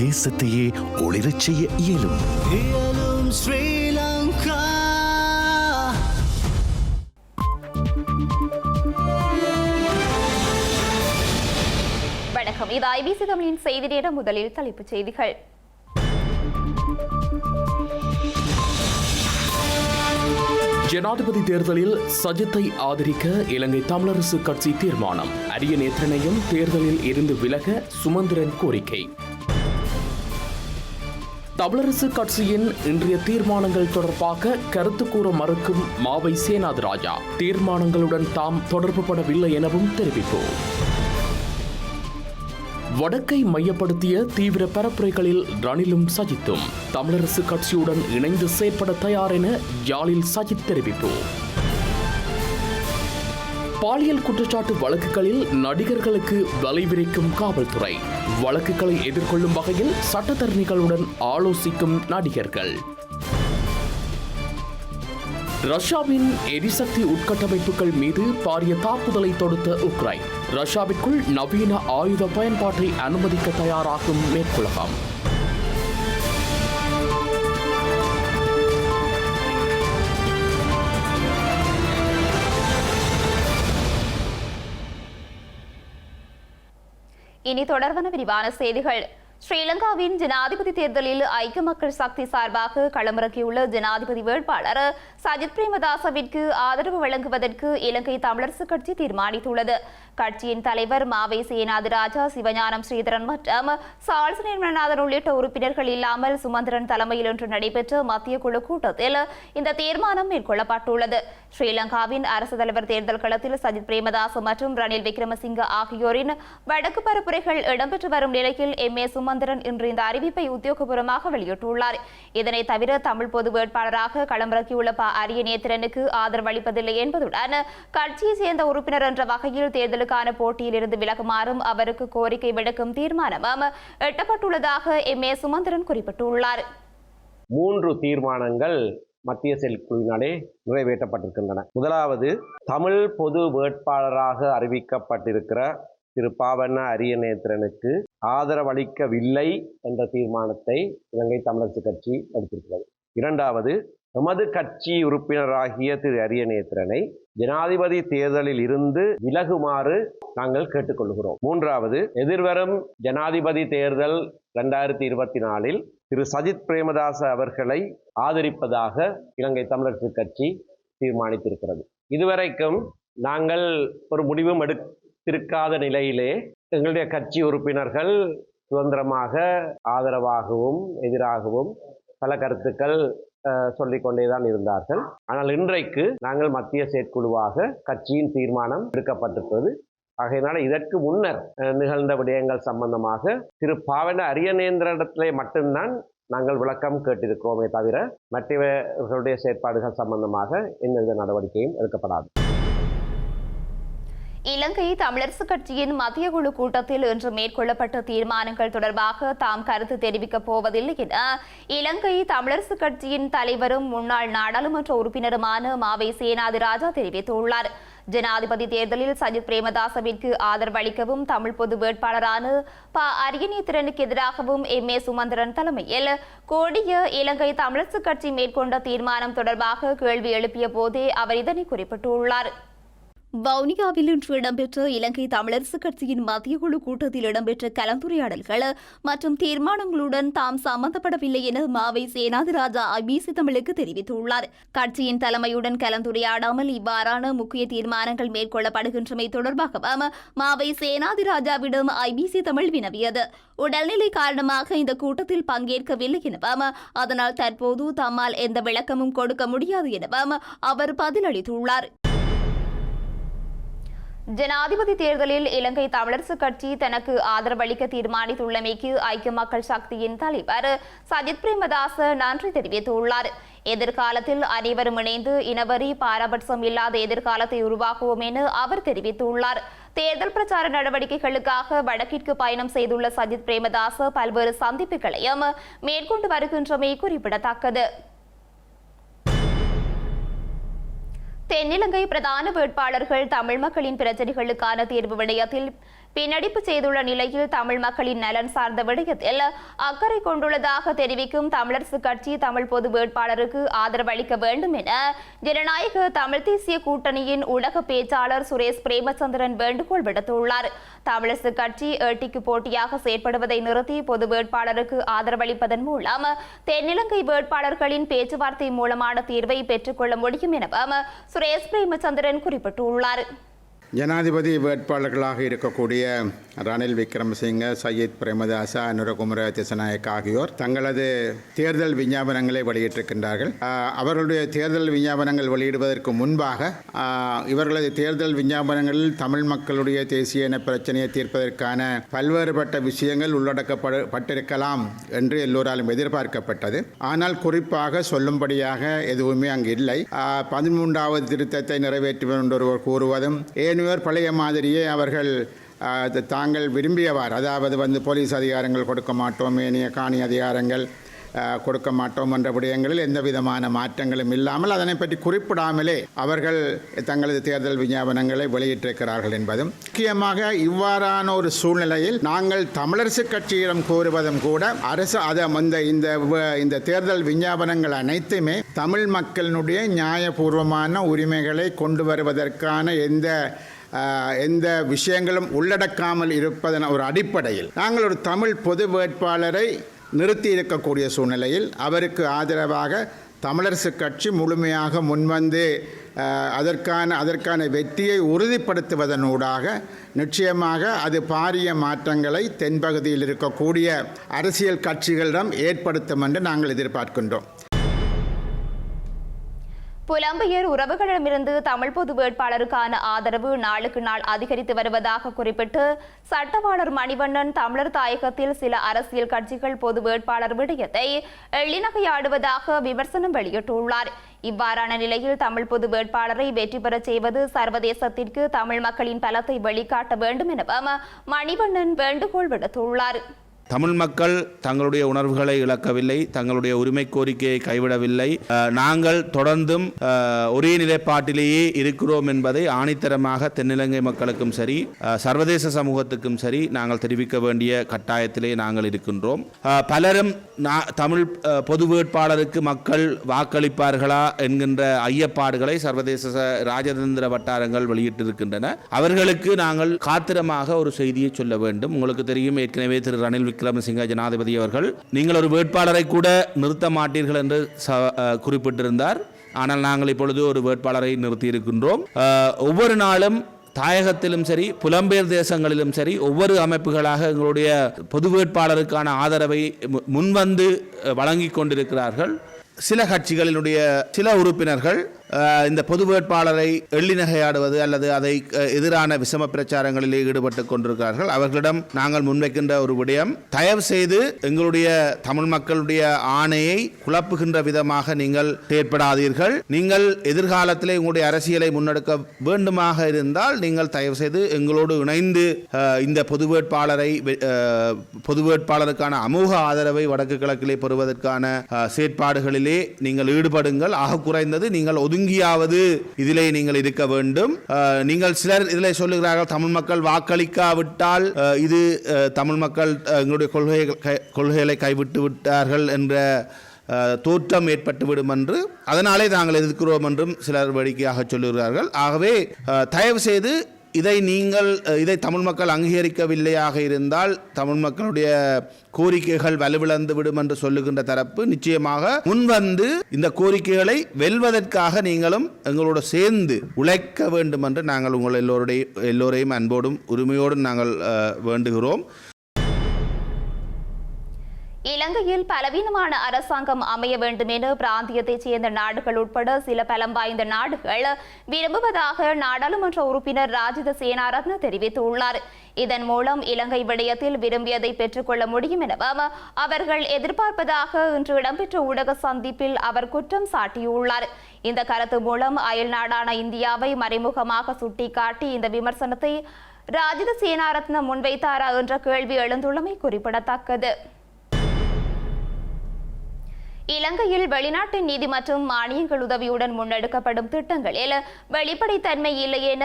தேசத்தையே ஒளிரச் செய்ய இயலும். இயலும் ஸ்ரீலங்கா. வணக்கம். இது ஐபிசி தமிழின் செய்தி நேரம். முதலில் தலைப்புச் செய்திகள். ஜனாதிபதி தேர்தலில் சஜித்தை ஆதரிக்க இலங்கை தமிழரசு கட்சி தீர்மானம். அரிய நேத்திரனையும் தேர்தலில் இருந்து விலக சுமந்திரன் கோரிக்கை. தமிழரசு கட்சியின் இன்றைய தீர்மானங்கள் தொடர்பாக கருத்து கூற மறுக்கும் மாவை சேனாத் ராஜா தீர்மானங்களுடன் தாம் தொடர்புபடவில்லை எனவும் தெரிவிப்பு. வடக்கை மையப்படுத்திய தீவிர பரப்புரைகளில் ரணிலும் சஜித்தும் தமிழரசு கட்சியுடன் இணைந்து செயற்பட தயார் என யாழில் சஜித் தெரிவிப்பு. பாலியல் குற்றச்சாட்டு வழக்குகளில் நடிகர்களுக்கு வலை விரிக்கும் காவல்துறை. வழக்குகளை எதிர்கொள்ளும் வகையில் சட்டத்தரணிகளுடன் ஆலோசிக்கும் நடிகர்கள். ரஷ்யாவின் எரிசக்தி உட்கட்டமைப்புகள் மீது பாரிய தாக்குதலை தொடுத்த உக்ரைன். ரஷ்யாவிற்குள் நவீன ஆயுத பயன்பாட்டை அனுமதிக்க தயாராகும் மேற்குலகம். இனி தொடர்பான விரிவான செய்திகள். ஸ்ரீலங்காவின் ஜனாதிபதி தேர்தலில் ஐக்கிய மக்கள் சக்தி சார்பாக களமிறக்கியுள்ள ஜனாதிபதி வேட்பாளர் சஜித் பிரேமதாசவிற்கு ஆதரவு வழங்குவதற்கு இலங்கை தமிழரசு கட்சி தீர்மானித்துள்ளது. கட்சியின் தலைவர் மாவை சேனாதி ராஜா சிவஞானம் ஸ்ரீதரன் மற்றும் சால்ஸ் நிர்மலநாதன் உள்ளிட்ட உறுப்பினர்கள் இல்லாமல் சுமந்திரன் தலைமையில் இன்று நடைபெற்ற மத்திய குழு கூட்டத்தில் இந்த தீர்மானம் மேற்கொள்ளப்பட்டுள்ளது. ஸ்ரீலங்காவின் அரசு தலைவர் தேர்தல் களத்தில் சஜித் பிரேமதாஸ் மற்றும் ரணில் விக்ரமசிங்க ஆகியோரின் வடக்கு பரப்புரைகள் இடம்பெற்று வரும் நிலையில் எம் ஏ சுமந்திரன் இன்று இந்த அறிவிப்பை உத்தியோகபூர்வமாக வெளியிட்டுள்ளார். இதனை தவிர தமிழ் பொது வேட்பாளராக களமிறக்கியுள்ள ப அரியநேத்திரனுக்கு ஆதரவு அளிப்பதில்லை என்பதுடன் கட்சியை சேர்ந்த உறுப்பினர் என்ற வகையில் தேர்தலுக்கான போட்டியிலிருந்து விலகுமாறும் அவருக்கு கோரிக்கை விடுக்கும் தீர்மானமும் எட்டப்பட்டுள்ளதாக எம். ஏ. சுமந்திரன் குறிப்பிட்டுள்ளார். மூன்று தீர்மானங்கள் மத்திய செயற்குழுவினாலே நிறைவேற்றப்பட்டிருக்கின்றன. முதலாவது தமிழ் பொது வேட்பாளராக அறிவிக்கப்பட்டிருக்கிற திரு. பாவண்ண அரியநேத்திரனுக்கு ஆதரவளிக்கவில்லை என்ற தீர்மானத்தை இலங்கை தமிழரசு கட்சி எடுத்திருக்கிறது. இரண்டாவது எமது கட்சி உறுப்பினராகிய திரு அரியநேத்திரனை ஜனாதிபதி தேர்தலில் இருந்து விலகுமாறு நாங்கள் கேட்டுக்கொள்கிறோம். மூன்றாவது எதிர்வரும் ஜனாதிபதி தேர்தல் ரெண்டாயிரத்தி இருபத்தி நாலில் திரு சஜித் பிரேமதாச அவர்களை ஆதரிப்பதாக இலங்கை தமிழரசு கட்சி தீர்மானித்திருக்கிறது. இதுவரைக்கும் நாங்கள் ஒரு முடிவும் எடுத்திருக்காத நிலையிலே எங்களுடைய கட்சி உறுப்பினர்கள் சுதந்திரமாக ஆதரவாகவும் எதிராகவும் பல கருத்துக்கள் சொல்லிக்கொண்டே சொல்லிக் கொண்டேதான் இருந்தார்கள். ஆனால் இன்றைக்கு நாங்கள் மத்திய செயற்குழுவாக கட்சியின் தீர்மானம் எடுக்கப்பட்டிருக்கிறது. ஆகையினால இதற்கு முன்னர் நிகழ்ந்த விடயங்கள் சம்பந்தமாக திரு பாவன அரியநேந்திரத்திலே மட்டும்தான் நாங்கள் விளக்கம் கேட்டிருக்கிறோமே தவிர மற்றவர்களுடைய செயற்பாடுகள் சம்பந்தமாக எந்தவித நடவடிக்கையும் எடுக்கப்படாது. இலங்கை தமிழரசு கட்சியின் மத்திய குழு கூட்டத்தில் இன்று மேற்கொள்ளப்பட்ட தீர்மானங்கள் தொடர்பாக தாம் கருத்து தெரிவிக்கப் போவதில்லை என இலங்கை தமிழரசு கட்சியின் தலைவரும் முன்னாள் நாடாளுமன்ற உறுப்பினருமான மாவை சேனாதி ராஜா தெரிவித்துள்ளார். ஜனாதிபதி தேர்தலில் சஜித் பிரேமதாசவிற்கு ஆதரவளிக்கவும் தமிழ் பொது வேட்பாளரான ப அரியநேத்திரனுக்கு எதிராகவும் எம் ஏ சுமந்திரன் தலைமையில் கோடிய இலங்கை தமிழரசு கட்சி மேற்கொண்ட தீர்மானம் தொடர்பாக கேள்வி எழுப்பிய போதே அவர் இதனை குறிப்பிட்டுள்ளார். வவுனியாவில் இன்று இடம்பெற்ற இலங்கை தமிழரசு கட்சியின் மத்திய குழு கூட்டத்தில் இடம்பெற்ற கலந்துரையாடல்கள் மற்றும் தீர்மானங்களுடன் தாம் சம்பந்தப்படவில்லை என மாவை சேனாதிராஜா ஐபிசி தமிழுக்கு தெரிவித்துள்ளார். கட்சியின் தலைமையுடன் கலந்துரையாடாமல் இவ்வாறான முக்கிய தீர்மானங்கள் மேற்கொள்ளப்படுகின்றமை தொடர்பாகவும் மாவை சேனாதிராஜாவிடம் ஐபிசி தமிழ் வினவியது. உடல்நிலை காரணமாக இந்த கூட்டத்தில் பங்கேற்கவில்லை எனவும் அதனால் தற்போது தம்மால் எந்த விளக்கமும் கொடுக்க முடியாது எனவும் அவர் பதிலளித்துள்ளார். ஜனாதிபதி தேர்தலில் இலங்கை தமிழரசு கட்சி தனக்கு ஆதரவளிக்க தீர்மானித்துள்ளமைக்கு ஐக்கிய மக்கள் சக்தியின் தலைவர் சஜித் பிரேமதாச நன்றி தெரிவித்துள்ளார். எதிர்காலத்தில் அனைவரும் இணைந்து இனவரி பாரபட்சம் இல்லாத எதிர்காலத்தை உருவாக்குவோம் என அவர் தெரிவித்துள்ளார். தேர்தல் பிரச்சார நடவடிக்கைகளுக்காக வடக்கிற்கு பயணம் செய்துள்ள சஜித் பிரேமதாச பல்வேறு சந்திப்புகளையும் மேற்கொண்டு வருகின்றமை குறிப்பிடத்தக்கது. தென்னிலங்கை பிரதான வேட்பாளர்கள் தமிழ் மக்களின் பிரச்சனைகளுக்கான தீர்வு விடயத்தில் பின்னடிப்பு செய்துள்ள நிலையில் தமிழ் மக்களின் நலன் சார்ந்த விடயத்தில் அக்கறை கொண்டுள்ளதாக தெரிவிக்கும் தமிழரசு கட்சி தமிழ் பொது வேட்பாளருக்கு ஆதரவு அளிக்க வேண்டும் என ஜனநாயக தமிழ் தேசிய கூட்டணியின் ஊடக பேச்சாளர் சுரேஷ் பிரேமச்சந்திரன் வேண்டுகோள் விடுத்துள்ளார். தமிழரசு கட்சி ஏட்டிக்கு போட்டியாக செயற்படுவதை நிறுத்தி பொது வேட்பாளருக்கு ஆதரவளிப்பதன் மூலம் தென்னிலங்கை வேட்பாளர்களின் பேச்சுவார்த்தை மூலமான தீர்வை பெற்றுக்கொள்ள முடியும் எனவும் சுரேஷ் பிரேமச்சந்திரன் குறிப்பிட்டுள்ளார். ஜனாதிபதி வேட்பாளர்களாக இருக்கக்கூடிய ரணில் விக்ரமசிங்க சையீத் பிரேமதாச அனுரகுமர திசநாயக் ஆகியோர் தங்களது தேர்தல் விஞ்ஞாபனங்களை வெளியிட்டிருக்கின்றார்கள். அவர்களுடைய தேர்தல் விஞ்ஞாபனங்கள் வெளியிடுவதற்கு முன்பாக இவர்களது தேர்தல் விஞ்ஞாபனங்களில் தமிழ் மக்களுடைய தேசிய இன பிரச்சனையை தீர்ப்பதற்கான பல்வேறுபட்ட விஷயங்கள் உள்ளடக்கப்பட்டிருக்கலாம் என்று எல்லோராலும் எதிர்பார்க்கப்பட்டது. ஆனால் குறிப்பாக சொல்லும்படியாக எதுவுமே அங்கு இல்லை. பதிமூன்றாவது திருத்தத்தை நிறைவேற்றுவோம் என்று ஒருவர் கூறுவதும் ஏனையோர் பழைய மாதிரியே அவர்கள் அது தாங்கள் விரும்பியவாறு. அதாவது வந்து போலீஸ் அதிகாரங்கள் கொடுக்க மாட்டோம் ஏனைய காணி அதிகாரங்கள் கொடுக்க மாட்டோம் என்ற விடயங்களில் எந்த விதமான மாற்றங்களும் இல்லாமல் அதனை பற்றி குறிப்பிடாமலே அவர்கள் தங்களது தேர்தல் விஞ்ஞாபனங்களை வெளியிட்டிருக்கிறார்கள் என்பதும் முக்கியமாக இவ்வாறான ஒரு சூழ்நிலையில் நாங்கள் தமிழரசு கட்சியிடம் கூறுவதும் கூட அரசு அதை இந்த இந்த இந்த தேர்தல் விஞ்ஞாபனங்கள் அனைத்துமே தமிழ் மக்களினுடைய நியாயபூர்வமான உரிமைகளை கொண்டு வருவதற்கான எந்த எந்த விஷயங்களும் உள்ளடக்காமல் இருப்பதன் ஒரு அடிப்படையில். நாங்கள் ஒரு தமிழ் பொது வேட்பாளரை நிறுத்தி இருக்கக்கூடிய சூழ்நிலையில் அவருக்கு ஆதரவாக தமிழரசு கட்சி முழுமையாக முன்வந்து அதற்கான அதற்கான வெற்றியை உறுதிப்படுத்துவதனூடாக நிச்சயமாக அது பாரிய மாற்றங்களை தென்பகுதியில் இருக்கக்கூடிய அரசியல் கட்சிகளிடம் ஏற்படுத்தும் என்று நாங்கள் எதிர்பார்க்கின்றோம். புலம்பெயர் உறவுகளிடமிருந்து தமிழ் பொது வேட்பாளருக்கான ஆதரவு நாளுக்கு நாள் அதிகரித்து வருவதாக குறிப்பிட்டு சட்டவாளர் மணிவண்ணன் தமிழர் தாயகத்தில் சில அரசியல் கட்சிகள் பொது வேட்பாளர் விடயத்தை எள்ளிநகையாடுவதாக விமர்சனம் வெளியிட்டுள்ளார். இவ்வாறான நிலையில் தமிழ் பொது வேட்பாளரை வெற்றி பெறச் செய்வது சர்வதேசத்திற்கு தமிழ் மக்களின் பலத்தை வெளிக்காட்ட வேண்டும் எனவும் மணிவண்ணன் வேண்டுகோள் விடுத்துள்ளார். தமிழ் மக்கள் தங்களுடைய உணர்வுகளை இழக்கவில்லை தங்களுடைய உரிமை கோரிக்கையை கைவிடவில்லை. நாங்கள் தொடர்ந்தும் ஒரே நிலைப்பாட்டிலேயே இருக்கிறோம் என்பதை ஆணித்தரமாக தென்னிலங்கை மக்களுக்கும் சரி சர்வதேச சமூகத்துக்கும் சரி நாங்கள் தெரிவிக்க வேண்டிய கட்டாயத்திலே நாங்கள் இருக்கின்றோம். பலரும் தமிழ் பொது வேட்பாளருக்கு மக்கள் வாக்களிப்பார்களா என்கின்ற ஐயப்பாடுகளை சர்வதேச ராஜதந்திர வட்டாரங்கள் வெளியிட்டிருக்கின்றன. அவர்களுக்கு நாங்கள் காத்திரமாக ஒரு செய்தியை சொல்ல வேண்டும். உங்களுக்கு தெரியும் ஏற்கனவே திரு ரணில் விக்ரமசிங்க ஜனாதிபதி அவர்கள் நீங்கள் ஒரு வேட்பாளரை கூட நிறுத்த மாட்டீர்கள் என்று ச- குறிப்பிட்டிருந்தார். ஆனால் நாங்கள் இப்பொழுது ஒரு வேட்பாளரை நிறுத்தியிருக்கின்றோம். ஒவ்வொரு நாளும் தாயகத்திலும் சரி புலம்பெயர் தேசங்களிலும் சரி ஒவ்வொரு அமைப்புகளாக எங்களுடைய பொது வேட்பாளருக்கான ஆதரவை மு- முன்வந்து வழங்கி கொண்டிருக்கிறார்கள். சில கட்சிகளினுடைய சில உறுப்பினர்கள் இந்த பொது வேட்பாளரை எள்ளிநகையாடுவது அல்லது அதை எதிரான விஷம பிரச்சாரங்களிலே ஈடுபட்டு கொண்டிருக்கிறார்கள். அவர்களிடம் நாங்கள் முன்வைக்கின்ற ஒரு விடயம் தயவு செய்து எங்களுடைய தமிழ் மக்களுடைய ஆணையை குழப்புகின்ற விதமாக நீங்கள் செயற்படாதீர்கள். நீங்கள் எதிர்காலத்தில் உங்களுடைய அரசியலை முன்னெடுக்க வேண்டுமாக இருந்தால் நீங்கள் தயவு செய்து எங்களோடு இணைந்து இந்த பொது வேட்பாளரை பொது வேட்பாளருக்கான அமோக ஆதரவை வடக்கு கிழக்கிலே பெறுவதற்கான செயற்பாடுகளிலே நீங்கள் ஈடுபடுங்கள். ஆக குறைந்தது நீங்கள் ஒதுங்கியாவது இதிலே நீங்கள் இருக்க வேண்டும். நீங்கள் சிலர் இதில் சொல்லுகிறார்கள் தமிழ் மக்கள் வாக்களிக்காவிட்டால் இது தமிழ் மக்கள் எங்களுடைய கொள்கைகள் கை- கொள்கைகளை கைவிட்டு விட்டார்கள் என்ற தோற்றம் ஏற்பட்டுவிடும் என்று அதனாலே நாங்கள் எதிர்க்கிறோம் என்றும் சிலர் வேடிக்கையாக சொல்லுகிறார்கள். ஆகவே தயவு செய்து இதை நீங்கள் இதை தமிழ் மக்கள் அங்கீகரிக்கவில்லையாக இருந்தால் தமிழ் மக்களுடைய கோரிக்கைகள் வலுவிழந்து விடும் என்று சொல்லுகின்ற தரப்பு நிச்சயமாக முன்வந்து இந்த கோரிக்கைகளை வெல்வதற்காக நீங்களும் எங்களோடு சேர்ந்து உழைக்க வேண்டும் என்று நாங்கள் உங்கள் எல்லோருடைய எல்லோரையும் அன்போடும் உரிமையோடும் நாங்கள் வேண்டுகிறோம். இலங்கையில் பலவீனமான அரசாங்கம் அமைய வேண்டும் என பிராந்தியத்தைச் சேர்ந்த நாடுகள் உட்பட சில பலம் வாய்ந்த நாடுகள் விரும்புவதாக நாடாளுமன்ற உறுப்பினர் ராஜித சேனாரத்ன தெரிவித்துள்ளார். இதன் மூலம் இலங்கை விடயத்தில் விரும்பியதை பெற்றுக்கொள்ள முடியும் எனவும் அவர்கள் எதிர்பார்ப்பதாக இன்று இடம்பெற்ற ஊடக சந்திப்பில் அவர் குற்றம் சாட்டியுள்ளார். இந்த கருத்து மூலம் அயல் நாடான இந்தியாவை மறைமுகமாக சுட்டிக்காட்டி இந்த விமர்சனத்தை ராஜித சேனாரத்ன முன்வைத்தாரா என்ற கேள்வி எழுந்துள்ளமை குறிப்பிடத்தக்கது. இலங்கையில் வெளிநாட்டு நிதி மற்றும் மானியங்கள் உதவியுடன் முன்னெடுக்கப்படும் திட்டங்களில் வெளிப்படைத்தன்மை இல்லை என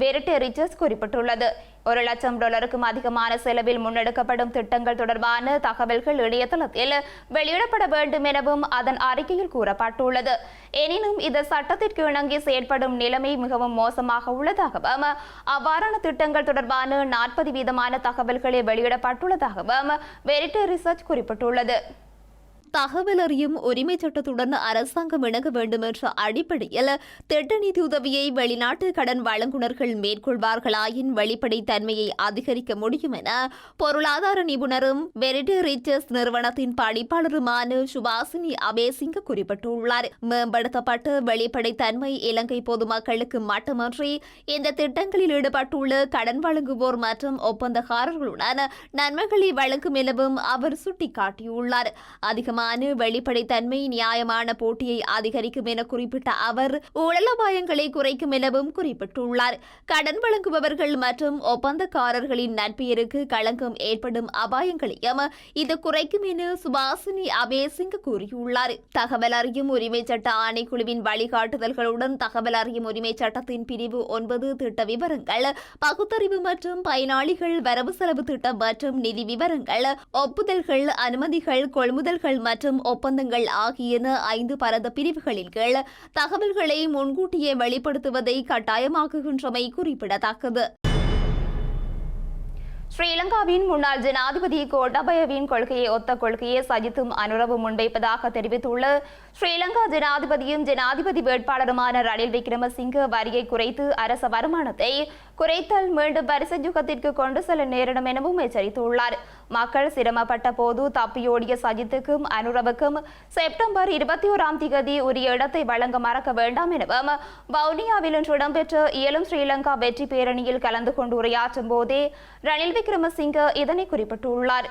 வெரிட்டி ரிச்சர்ஸ் குறிப்பிட்டுள்ளது. ஒரு லட்சம் டாலருக்கும் அதிகமான செலவில் முன்னெடுக்கப்படும் திட்டங்கள் தொடர்பான தகவல்கள் இணையதளத்தில் வெளியிடப்பட வேண்டும் எனவும் அதன் அறிக்கையில் கூறப்பட்டுள்ளது. எனினும் இது சட்டத்திற்கு இணங்கி செயற்படும் நிலைமை மிகவும் மோசமாக உள்ளதாகவும் அவ்வாறான திட்டங்கள் தொடர்பான நாற்பது வீதமான தகவல்களே வெளியிடப்பட்டுள்ளதாகவும் வெரிட்டி ரிசர்ச் குறிப்பிட்டுள்ளது. தகவல் அறியும் உரிமை சட்டத்துடன் அரசாங்கம் இணங்க வேண்டும் என்ற அடிப்படையில் திட்ட நிதி உதவியை வெளிநாட்டு கடன் வழங்குனர்கள் மேற்கொள்வார்களாயின் வெளிப்படை தன்மையை அதிகரிக்க முடியும் என பொருளாதார நிபுணரும் வெரிடி ரிச்சர்ஸ் நிறுவனத்தின் பணிப்பாளருமான சுபாசினி அபேசிங்க குறிப்பிட்டுள்ளார். மேம்படுத்தப்பட்ட வெளிப்படைத்தன்மை இலங்கை பொதுமக்களுக்கு மட்டுமன்றி இந்த திட்டங்களில் ஈடுபட்டுள்ள கடன் வழங்குவோர் மற்றும் ஒப்பந்தக்காரர்களுடன் நன்மைகளை வழங்கும் எனவும் அவர் சுட்டிக்காட்டியுள்ளார். அதிகமாக அதிகமான வெளிப்படைத்தன்மை நியாயமான போட்டியை அதிகரிக்கும் என குறிப்பிட்ட அவர் ஊழலபாயங்களை குறைக்கும் எனவும் குறிப்பிட்டுள்ளார். கடன் வழங்குபவர்கள் மற்றும் ஒப்பந்தக்காரர்களின் நட்பெயருக்கு களங்கம் ஏற்படும் அபாயங்களையும் இது குறைக்கும் என சுபாசினி அபேசிங் கூறியுள்ளார். தகவல் அறியும் உரிமை சட்ட ஆணைக்குழுவின் வழிகாட்டுதல்களுடன் தகவல் அறியும் உரிமை சட்டத்தின் பிரிவு ஒன்பது திட்ட விவரங்கள் பகுத்தறிவு மற்றும் பயனாளிகள் வரவு செலவு திட்டம் மற்றும் நிதி விவரங்கள் ஒப்புதல்கள் அனுமதிகள் கொள்முதல்கள் மற்றும் ஒப்பந்தங்கள் ஆகியன ஐந்து பரந்த பிரிவுகளின் கீழ் தகவல்களை முன்கூட்டியே வெளிப்படுத்துவதை கட்டாயமாக்குகின்றமை குறிப்பிடத்தக்கது. ஸ்ரீலங்காவின் முன்னாள் ஜனாதிபதி கோட்டாபயவின் கொள்கையை ஒத்த கொள்கையை சஜித்தும் அனுரவும் முன்வைப்பதாக தெரிவித்துள்ள ஸ்ரீலங்கா ஜனாதிபதியும் ஜனாதிபதி வேட்பாளருமான ரணில் விக்ரமசிங்க வரியை குறைத்து அரச வருமானத்தை குறைத்தல் மீண்டும் வரிசை யுகத்திற்கு கொண்டு செல்ல நேரிடும் எனவும் எச்சரித்துள்ளார். மக்கள் சிரமப்பட்ட போது தப்பியோடிய சஜித்துக்கும் அனுரவுக்கும் செப்டம்பர் இருபத்தி ஓராம் திகதி உரிய இடத்தை வழங்க மறக்க வேண்டாம் எனவும் வவுனியாவில் இன்று இடம்பெற்ற இயலும் ஸ்ரீலங்கா வெற்றி பேரணியில் கலந்து கொண்டு உரையாற்றும் போதே ரணில் விக்ரமசிங்க இதனை குறிப்பிட்டுள்ளார்.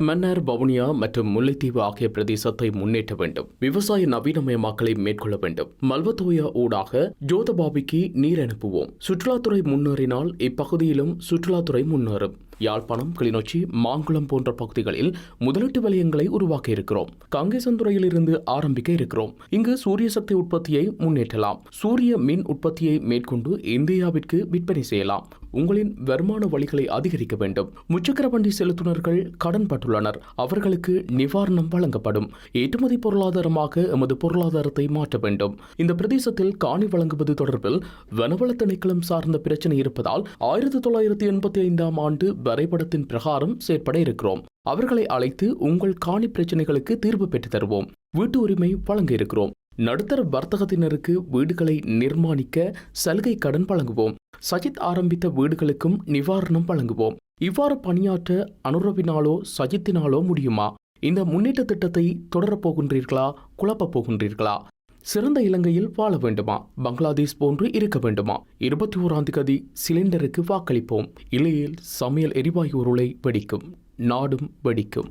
மன்னார் பவுனியா மற்றும் முல்லைத்தீவு ஆகிய பிரதேசத்தை முன்னேற்ற வேண்டும். விவசாய நவீனமயமாக்கலை மேற்கொள்ள வேண்டும். மல்வத்தோயா ஊடாக ஜோதபாபிக்கு நீர் அனுப்புவோம். சுற்றுலாத்துறை முன்னேறினால் இப்பகுதியிலும் சுற்றுலாத்துறை முன்னேறும். யாழ்ப்பாணம் கிளிநொச்சி மாங்குளம் போன்ற பகுதிகளில் முதலீட்டு வலயங்களை உருவாக்க இருக்கிறோம். கங்கேசந்துறையில் இருந்து ஆரம்பிக்க இருக்கிறோம். இங்கு சூரிய சக்தி உற்பத்தியை முன்னேற்றலாம். சூரிய மின் உற்பத்தியை மேற்கொண்டு இந்தியாவிற்கு விற்பனை செய்யலாம். உங்களின் வருமான வழிகளை அதிகரிக்க வேண்டும். முச்சக்கர வண்டி செலுத்துனர்கள் கடன் பட்டுள்ளனர் அவர்களுக்கு நிவாரணம் வழங்கப்படும். ஏற்றுமதி பொருளாதாரமாக எமது பொருளாதாரத்தை மாற்ற வேண்டும். இந்த பிரதேசத்தில் காணி வழங்குவது தொடர்பில் வனவள திணைக்களம் சார்ந்த பிரச்சனை இருப்பதால் ஆயிரத்தி தொள்ளாயிரத்தி எண்பத்தி ஐந்தாம் ஆண்டு வரைபடத்தின் பிரகாரம் செயற்பட இருக்கிறோம். அவர்களை அழைத்து உங்கள் காணி பிரச்சனைகளுக்கு தீர்வு பெற்று தருவோம். வீட்டு உரிமை வழங்க இருக்கிறோம். நடுத்தர வர்த்தகத்தினருக்கு வீடுகளை நிர்மாணிக்க சலுகை கடன் வழங்குவோம். சஜித் ஆரம்பித்த வீடுகளுக்கும் நிவாரணம் வழங்குவோம். இவ்வாறு பணியாற்ற அனுரவினாலோ சஜித்தினாலோ முடியுமா? இந்த முன்னேற்ற திட்டத்தை தொடரப் போகின்றீர்களா? குழப்பப் போகின்றீர்களா? சிறந்த இலங்கையில் வாழ வேண்டுமா? பங்களாதேஷ் போன்று இருக்க வேண்டுமா? இருபத்தி ஓராம் தேதி சிலிண்டருக்கு வாக்களிப்போம். இல்லையில் சமையல் எரிவாயு உருளை வெடிக்கும். நாடும் வெடிக்கும்.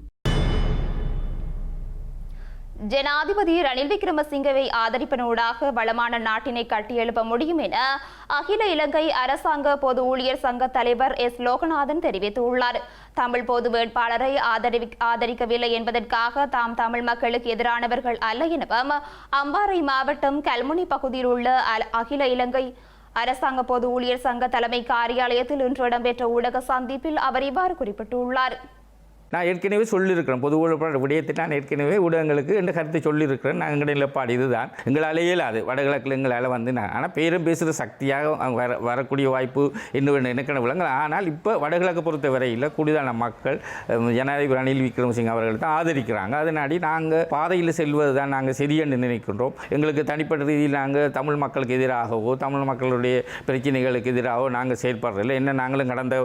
ஜனாதிபதி ரணில் விக்ரமசிங்கவை ஆதரிப்பனூடாக வளமான நாட்டினை கட்டியெழுப்ப முடியும் என அகில இலங்கை அரசாங்க பொது ஊழியர் சங்க தலைவர் எஸ். லோகநாதன் தெரிவித்துள்ளார். தமிழ் பொது வேட்பாளரை ஆதரி ஆதரிக்கவில்லை என்பதற்காக தாம் தமிழ் மக்களுக்கு எதிரானவர்கள் அல்ல எனவும் அம்பாறை மாவட்டம் கல்முனி பகுதியில் உள்ள அல- அகில இலங்கை அரசாங்க பொது ஊழியர் சங்க தலைமை காரியாலயத்தில் இன்று இடம்பெற்ற ஊடக சந்திப்பில் அவர் இவ்வாறு குறிப்பிட்டுள்ளார். நான் ஏற்கனவே சொல்லியிருக்கிறேன். பொது ஊழல் விடயத்தை நான் ஏற்கனவே ஊடகங்களுக்கு என்ற கருத்தை சொல்லியிருக்கிறேன். நான் எங்களுடைய நிலப்பாடு இதுதான். எங்களால் இயலாது. வடகிழக்கில் எங்களால் வந்து நான் ஆனால் பேரும் பேசுகிற சக்தியாக வர வரக்கூடிய வாய்ப்பு இன்னும் எனக்கென விளங்கல. ஆனால் இப்போ வடகிழக்கு பொறுத்த வரையில் கூடுதலான மக்கள் ஜனாதிபதி ரணில் விக்ரமசிங் அவர்கள் தான் ஆதரிக்கிறாங்க. அதனாடி நாங்கள் பாதையில் செல்வது தான் நாங்கள் சரியென்று நினைக்கின்றோம். எங்களுக்கு தனிப்பட்ட ரீதியில் நாங்கள் தமிழ் மக்களுக்கு எதிராகவோ தமிழ் மக்களுடைய பிரச்சனைகளுக்கு எதிராகவோ நாங்கள் செயற்படுறதில்லை என்ன நாங்களும் கடந்த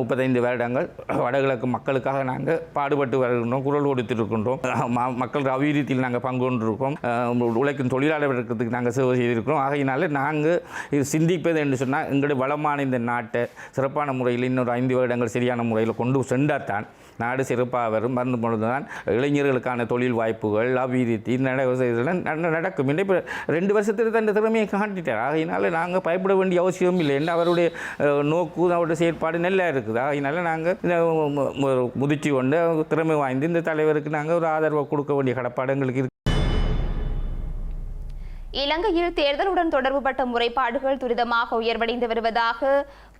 முப்பத்தைந்து வருடங்கள் வடகிழக்கு மக்களுக்காக நாங்கள் பாடுபட்டு வருகின்றோம் குரல் கொடுத்திருக்கின்றோம். ம- மக்கள் அபிவிருத்தியில் நாங்கள் பங்கு கொண்டிருக்கோம் உழைக்கும் தொழிலாளர் வர்க்கத்துக்கு நாங்கள் சேவை செய்திருக்கிறோம். ஆகையினால நாங்கள் இது சிந்திப்பது என்று சொன்னால் எங்களுடைய வளமான இந்த நாட்டை சிறப்பான முறையில் இன்னொரு ஐந்து வருடங்கள் சரியான முறையில் கொண்டு சென்றால்தான் நாடு சிறப்பாக வரும் வந்து பொழுதுதான் இளைஞர்களுக்கான தொழில் வாய்ப்புகள் அபிவிருத்தி நடக்கும். இப்போ ரெண்டு வருஷத்தில் தான் இந்த திறமையை காட்டிட்டார். ஆகையினால நாங்கள் பயப்பட வேண்டிய அவசியம் இல்லை. என்ன அவருடைய நோக்கு அவருடைய செயற்பாடு நல்லா இருக்குது. ஆகையினால நாங்கள் முதிர்ச்சி கொண்டு திறமை வாய்ந்து இந்த தலைவருக்கு நாங்கள் ஒரு ஆதரவை கொடுக்க வேண்டிய கடப்பாடு எங்களுக்கு இருக்கு. இலங்கையில் தேர்தலுடன் தொடர்புபட்ட முறைப்பாடுகள் துரிதமாக உயர்வடைந்து வருவதாக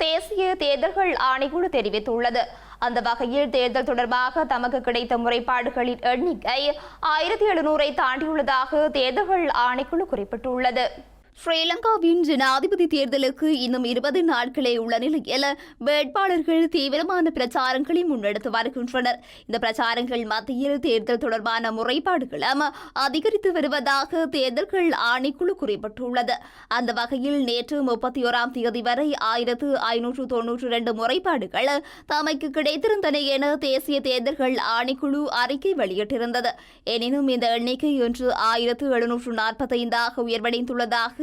தேசிய தேர்தல்கள் ஆணைக்குழு தெரிவித்துள்ளது. அந்த வகையில் தேர்தல் தொடர்பாக தமக்கு கிடைத்த முறைப்பாடுகளின் எண்ணிக்கை ஆயிரத்தி எழுநூறை தாண்டியுள்ளதாக தேர்தல்கள் ஆணைக்குழு குறிப்பிட்டுள்ளது. ஸ்ரீலங்காவின் ஜனாதிபதி தேர்தலுக்கு இன்னும் இருபது நாட்களே உள்ள நிலையில் வேட்பாளர்கள் தீவிரமான பிரச்சாரங்களை முன்னெடுத்து வருகின்றனர். இந்த பிரச்சாரங்கள் மத்தியில் தேர்தல் தொடர்பான முறைப்பாடுகளும் அதிகரித்து வருவதாக தேர்தல்கள் ஆணைக்குழு குறிப்பிட்டுள்ளது. அந்த வகையில் நேற்று முப்பத்தி ஓராம் தேதி வரை ஆயிரத்து ஐநூற்று தொன்னூற்று இரண்டு முறைப்பாடுகள் தமக்கு கிடைத்திருந்தன என தேசிய தேர்தல்கள் ஆணைக்குழு அறிக்கை வெளியிட்டிருந்தது. எனினும் இந்த எண்ணிக்கை இன்று ஆயிரத்து எழுநூற்று நாற்பத்தைந்தாக உயர்வடைந்துள்ளதாக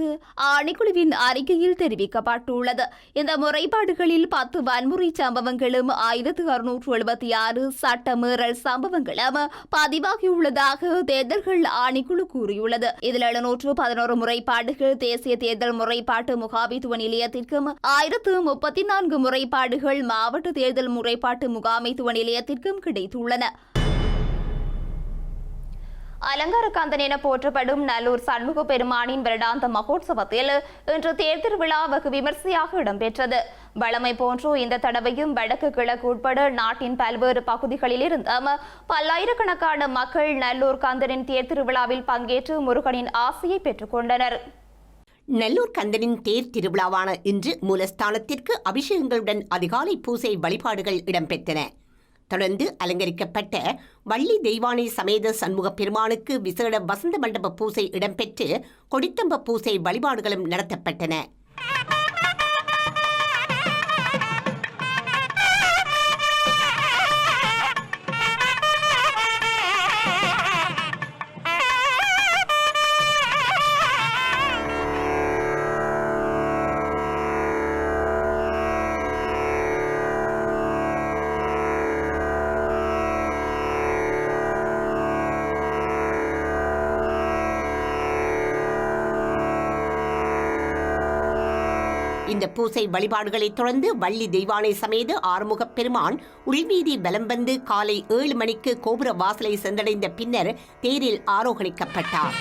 ஆணைக்குழுவின் அறிக்கையில் தெரிவிக்கப்பட்டுள்ளது. இந்த முறைப்பாடுகளில் பத்து வன்முறை சம்பவங்களும் ஆயிரத்து அறுநூற்று எழுபத்தி ஆறு சட்டமீறல் சம்பவங்களும் பதிவாகியுள்ளதாக தேர்தல்கள் ஆணைக்குழு கூறியுள்ளது. இதில் எழுநூற்று பதினோரு முறைப்பாடுகள் தேசிய தேர்தல் முறைப்பாட்டு முகாமைத்துவ நிலையத்திற்கும் ஆயிரத்து முப்பத்தி நான்கு முறைப்பாடுகள் மாவட்ட தேர்தல் முறைப்பாட்டு முகாமைத்துவ நிலையத்திற்கும் கிடைத்துள்ளன. அலங்காரகாந்தன் என போற்றப்படும் நல்லூர் சண்முக பெருமானின் வருடாந்த மகோத்சவத்தில் இன்று தேர்தல் விழா வெகு விமர்சையாக இடம்பெற்றது. வளமை போன்று இந்த தடவையும் வடக்கு கிழக்கு உட்பட நாட்டின் பல்வேறு பகுதிகளிலிருந்தும் பல்லாயிரக்கணக்கான மக்கள் நல்லூர் கந்தனின் தேர் பங்கேற்று முருகனின் ஆசையை பெற்றுக்கொண்டனர் நல்லூர் கந்தனின் தேர் திருவிழாவான இன்று மூலஸ்தானத்திற்கு அபிஷேகங்களுடன் அதிகாலை பூசை வழிபாடுகள் இடம்பெற்றன. தொடர்ந்து அலங்கரிக்கப்பட்ட வள்ளி தெய்வானை சமேத சண்முக பெருமானுக்கு விசேட வசந்த மண்டப பூசை இடம்பெற்று கொடித்தம்ப பூசை வழிபாடுகளும் நடத்தப்பட்டன. இந்த பூசை வழிபாடுகளைத் தொடர்ந்து வள்ளி தெய்வானை சமேத ஆறுமுகப் பெருமான் உள்வீதி வலம் வந்து காலை ஏழு மணிக்கு கோபுர வாசலை சென்றடைந்த பின்னர் தேரில் ஆரோகணிக்கப்பட்டார்.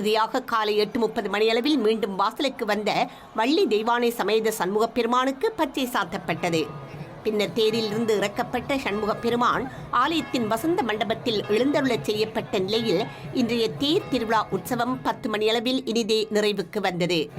இறுதியாக காலை எட்டு முப்பது மணியளவில் மீண்டும் வாசலுக்கு வந்த வள்ளி தெய்வானை சமேத சண்முகப் பெருமானுக்கு பச்சை சாத்தப்பட்டது. பின்னர் தேரிலிருந்து இறக்கப்பட்ட சண்முகப் பெருமான் ஆலயத்தின் வசந்த மண்டபத்தில் எழுந்தருளச் செய்யப்பட்ட நிலையில் இன்றைய தேர் திருவிழா உற்சவம் பத்து மணியளவில் இனிதே நிறைவுக்கு வந்தது.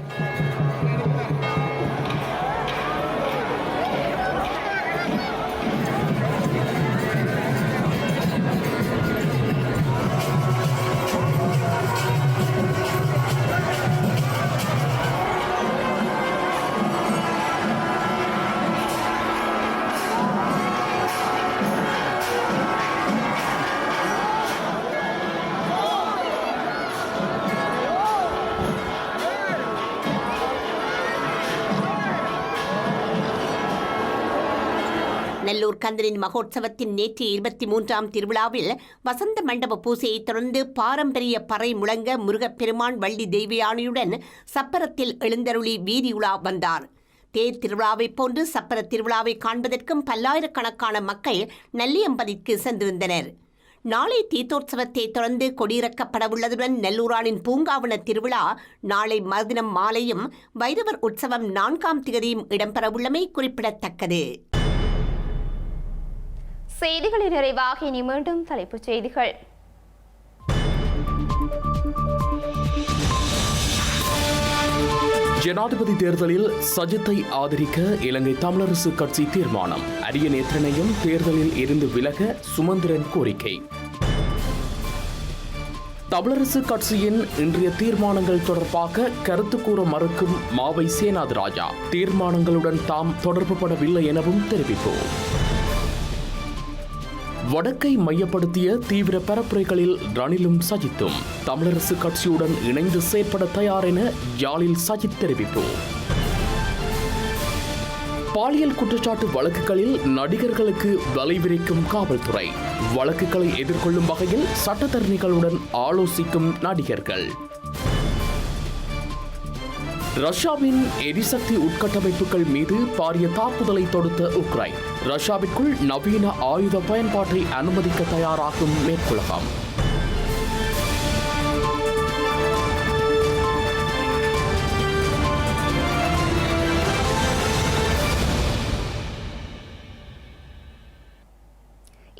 திருவள்ளூர் கந்தனின் மகோத்சவத்தின் நேற்று இருபத்தி மூன்றாம் திருவிழாவில் வசந்த மண்டப பூசையைத் தொடர்ந்து பாரம்பரிய பறை முழங்க முருகப்பெருமான் வள்ளி தெய்வயானையுடன் சப்பரத்தில் எழுந்தருளி வீதியுலா வந்தார். தேர் திருவிழாவைப் போன்று சப்பர திருவிழாவை காண்பதற்கும் பல்லாயிரக்கணக்கான மக்கள் நல்லியம்பதிக்கு சென்றிருந்தனர். நாளை தீர்த்தோற்சவத்தை தொடர்ந்து கொடியிறக்கப்படவுள்ளதுடன் நெல்லூரானின் பூங்காவன திருவிழா நாளை மறுதினம் மாலையும் வைரவர் உற்சவம் நான்காம் திகதியும் இடம்பெறவுள்ளமை குறிப்பிடத்தக்கது. செய்திகளின் நிறைவாக இனி மீண்டும் தலைப்புச் செய்திகள். ஜனாதிபதி தேர்தலில் சஜித்தை ஆதரிக்க இலங்கை தமிழரசு கட்சி தீர்மானம். அரிய நேத்திரனையும் தேர்தலில் இருந்து விலக சுமந்திரன் கோரிக்கை. தமிழரசு கட்சியின் இன்றைய தீர்மானங்கள் தொடர்பாக கருத்து கூற மறுக்கும் மாவை சேனாதிராஜா. தீர்மானங்களுடன் தாம் தொடர்புபடவில்லை எனவும் தெரிவிப்போம் வடக்கை மையப்படுத்திய தீவிர பரப்புரைகளில் ரணிலும் சஜித்தும் தமிழரசு கட்சியுடன் இணைந்து செயற்பட தயார் என யாழில் சஜித் தெரிவிப்பு. பாலியல் குற்றச்சாட்டு வழக்குகளில் நடிகர்களுக்கு வலை விரிக்கும் காவல்துறை. வழக்குகளை எதிர்கொள்ளும் வகையில் சட்டத்தரணிகளுடன் ஆலோசிக்கும் நடிகர்கள். ரஷ்யாவின் எரிசக்தி உட்கட்டமைப்புகள் மீது பாரிய தாக்குதலை தொடுத்த உக்ரைன். ரஷ்யாவிற்குள் நவீன ஆயுத பயன்பாட்டை அனுமதிக்க தயாராகும் மேற்குலகம்.